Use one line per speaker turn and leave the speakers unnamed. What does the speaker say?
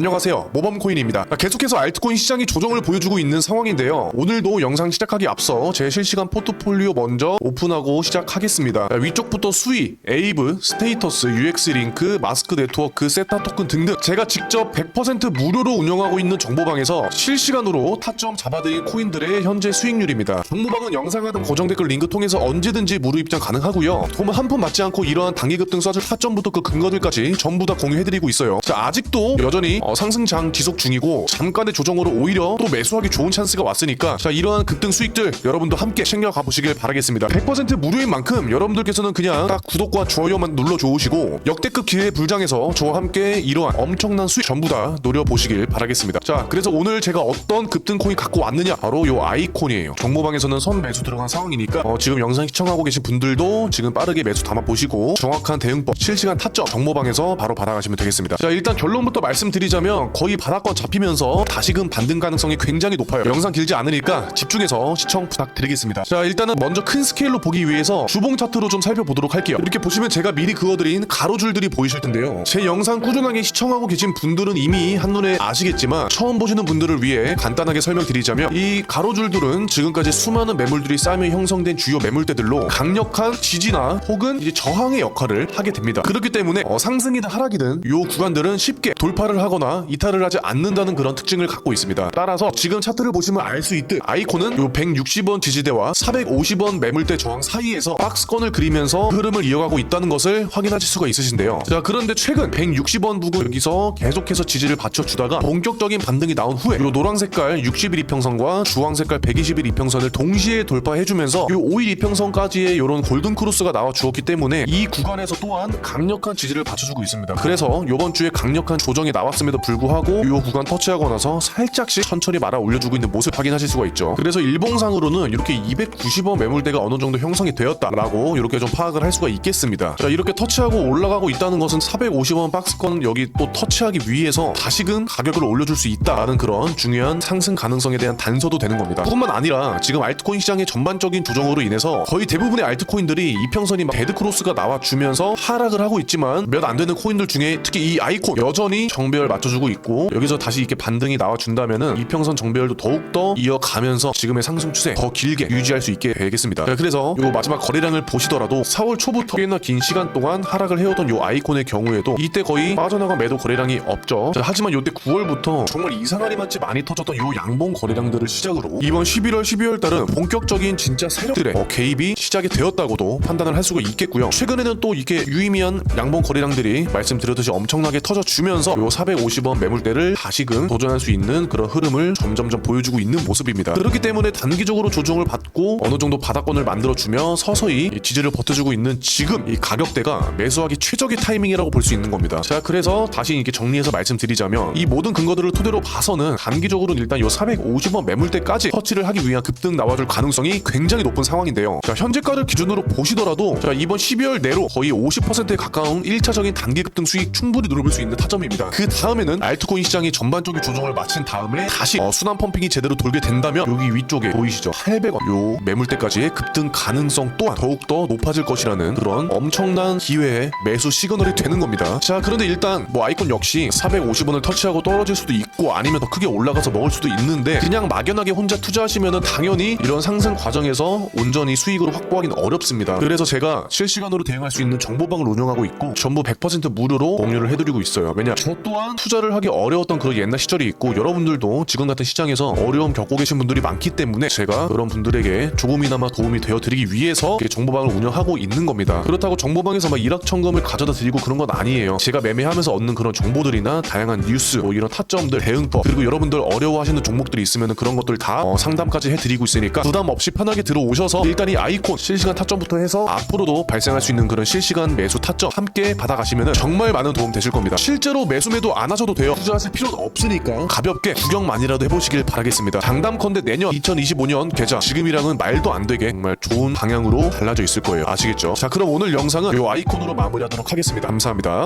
안녕하세요. 모범코인입니다. 계속해서 알트코인 시장이 조정을 보여주고 있는 상황인데요. 오늘도 영상 시작하기 앞서 제 실시간 포트폴리오 먼저 오픈하고 시작하겠습니다. 위쪽부터 수위, 에이브, 스테이터스, UX링크, 마스크 네트워크, 세타 토큰 등등 제가 직접 100% 무료로 운영하고 있는 정보방에서 실시간으로 타점 잡아드린 코인들의 현재 수익률입니다. 정보방은 영상 하단 고정 댓글 링크 통해서 언제든지 무료 입장 가능하고요. 도움 한 푼 받지 않고 이러한 단기 급등 쏴줄 타점부터 그 근거들까지 전부 다 공유해드리고 있어요. 자 아직도 여전히 어, 상승장 지속 중이고 잠깐의 조정으로 오히려 또 매수하기 좋은 찬스가 왔으니까 자 이러한 급등 수익들 여러분도 함께 챙겨가 보시길 바라겠습니다. 100% 무료인 만큼 여러분들께서는 그냥 딱 구독과 좋아요만 눌러 주시고 역대급 기회 불장에서 저와 함께 이러한 엄청난 수익 전부 다 노려보시길 바라겠습니다. 자 그래서 오늘 제가 어떤 급등 코인 갖고 왔느냐? 바로 요 아이콘이에요. 정보방에서는 선 매수 들어간 상황이니까 어, 지금 영상 시청하고 계신 분들도 지금 빠르게 매수 담아 보시고 정확한 대응법 실시간 타점 정보방에서 바로 받아가시면 되겠습니다. 자 일단 결론부터 말씀드리자 면 거의 바닥권 잡히면서 다시금 반등 가능성이 굉장히 높아요. 영상 길지 않으니까 집중해서 시청 부탁드리겠습니다. 자 일단은 먼저 큰 스케일로 보기 위해서 주봉 차트로 좀 살펴보도록 할게요. 이렇게 보시면 제가 미리 그어드린 가로줄들이 보이실 텐데요. 제 영상 꾸준하게 시청하고 계신 분들은 이미 한눈에 아시겠지만 처음 보시는 분들을 위해 간단하게 설명드리자면 이 가로줄들은 지금까지 수많은 매물들이 쌓이며 형성된 주요 매물대들로 강력한 지지나 혹은 이제 저항의 역할을 하게 됩니다. 그렇기 때문에 어, 상승이든 하락이든 요 구간들은 쉽게 돌파를 하 거나 이탈을 하지 않는다는 그런 특징을 갖고 있습니다. 따라서 지금 차트를 보시면 알 수 있듯 아이콘은 요 160원 지지대와 450원 매물대 저항 사이에서 박스권을 그리면서 흐름을 이어가고 있다는 것을 확인하실 수가 있으신데요. 자 그런데 최근 160원 부근 여기서 계속해서 지지를 받쳐주다가 본격적인 반등이 나온 후에 요 노란 색깔 60일 이평선과 주황 색깔 120일 이평선을 동시에 돌파해주면서 요 5일 이평선까지의 요런 골든 크로스가 나와 주었기 때문에 이 구간에서 또한 강력한 지지를 받쳐주고 있습니다. 그래서 요번 주에 강력한 조정이 나왔 음에도 불구하고 요 구간 터치하고 나서 살짝씩 천천히 말아 올려주고 있는 모습 확인하실 수가 있죠. 그래서 일봉상으로는 이렇게 290원 매물대가 어느 정도 형성이 되었다라고 이렇게 좀 파악을 할 수가 있겠습니다. 자 이렇게 터치하고 올라가고 있다는 것은 450원 박스권 여기 또 터치하기 위해서 다시금 가격을 올려줄 수 있다라는 그런 중요한 상승 가능성에 대한 단서도 되는 겁니다. 뿐만 아니라 지금 알트코인 시장의 전반적인 조정으로 인해서 거의 대부분의 알트코인들이 이평선이 막 데드크로스가 나와주면서 하락을 하고 있지만 몇 안 되는 코인들 중에 특히 이 아이콘 여전히 정배열 맞춰주고 있고 여기서 다시 이렇게 반등이 나와준다면은 이평선 정배열도 더욱더 이어가면서 지금의 상승 추세 더 길게 유지할 수 있게 되겠습니다. 자, 그래서 요 마지막 거래량을 보시더라도 4월 초부터 꽤나 긴 시간 동안 하락을 해오던 요 아이콘의 경우에도 이때 거의 빠져나간 매도 거래량이 없죠. 자, 하지만 요때 9월부터 정말 이상하리 맞지 많이 터졌던 요 양봉 거래량들을 시작으로 이번 11월 12월 달은 본격적인 진짜 세력들의 어, 개입이 시작이 되었다고도 판단을 할 수가 있겠고요. 최근에는 또 이게 유의미한 양봉 거래량들이 말씀드렸듯이 엄청나게 터져주면서 요 450원 매물대를 다시금 도전할 수 있는 그런 흐름을 점점점 보여주고 있는 모습입니다. 그렇기 때문에 단기적으로 조정을 받고 어느 정도 바닥권을 만들어주며 서서히 이 지지를 버텨주고 있는 지금 이 가격대가 매수하기 최적의 타이밍이라고 볼 수 있는 겁니다. 자 그래서 다시 이렇게 정리해서 말씀드리자면 이 모든 근거들을 토대로 봐서는 단기적으로는 일단 요 450원 매물대까지 터치를 하기 위한 급등 나와줄 가능성이 굉장히 높은 상황인데요. 자 현재가를 기준으로 보시더라도 자 이번 12월 내로 거의 50%에 가까운 1차적인 단기 급등 수익 충분히 누려볼 수 있는 타점입니다. 그 다음 에는 알트코인 시장이 전반적인 조정을 마친 다음에 다시 어, 순환 펌핑이 제대로 돌게 된다면 여기 위쪽에 보이시죠? 800원. 요 매물대까지의 급등 가능성 또한 더욱더 높아질 것이라는 그런 엄청난 기회의 매수 시그널이 되는 겁니다. 자 그런데 일단 뭐 아이콘 역시 450원을 터치하고 떨어질 수도 있고 아니면 더 크게 올라가서 먹을 수도 있는데 그냥 막연하게 혼자 투자하시면은 당연히 이런 상승 과정에서 온전히 수익을 확보하기는 어렵습니다. 그래서 제가 실시간으로 대응할 수 있는 정보방을 운영하고 있고 전부 100% 무료로 공유를 해드리고 있어요. 왜냐 저 또한 투자를 하기 어려웠던 그런 옛날 시절이 있고 여러분들도 지금 같은 시장에서 어려움 겪고 계신 분들이 많기 때문에 제가 그런 분들에게 조금이나마 도움이 되어 드리기 위해서 정보방을 운영하고 있는 겁니다. 그렇다고 정보방에서 막 일확천금을 가져다 드리고 그런 건 아니에요. 제가 매매하면서 얻는 그런 정보들이나 다양한 뉴스 뭐 이런 타점들 대응법 그리고 여러분들 어려워하시는 종목들이 있으면 그런 것들 다 어, 상담까지 해드리고 있으니까 부담 없이 편하게 들어오셔서 일단 이 아이콘 실시간 타점부터 해서 앞으로도 발생할 수 있는 그런 실시간 매수 타점 함께 받아가시면 정말 많은 도움 되실 겁니다. 실제로 매수 매도 안 하 셔도 돼요. 투자하실 필요도 없으니까 가볍게 구경만이라도 해보시길 바라겠습니다. 장담컨대 내년 2025년 계좌. 지금이랑은 말도 안 되게 정말 좋은 방향으로 달라져 있을 거예요. 아시겠죠? 자 그럼 오늘 영상은 이 아이콘으로 마무리하도록 하겠습니다. 감사합니다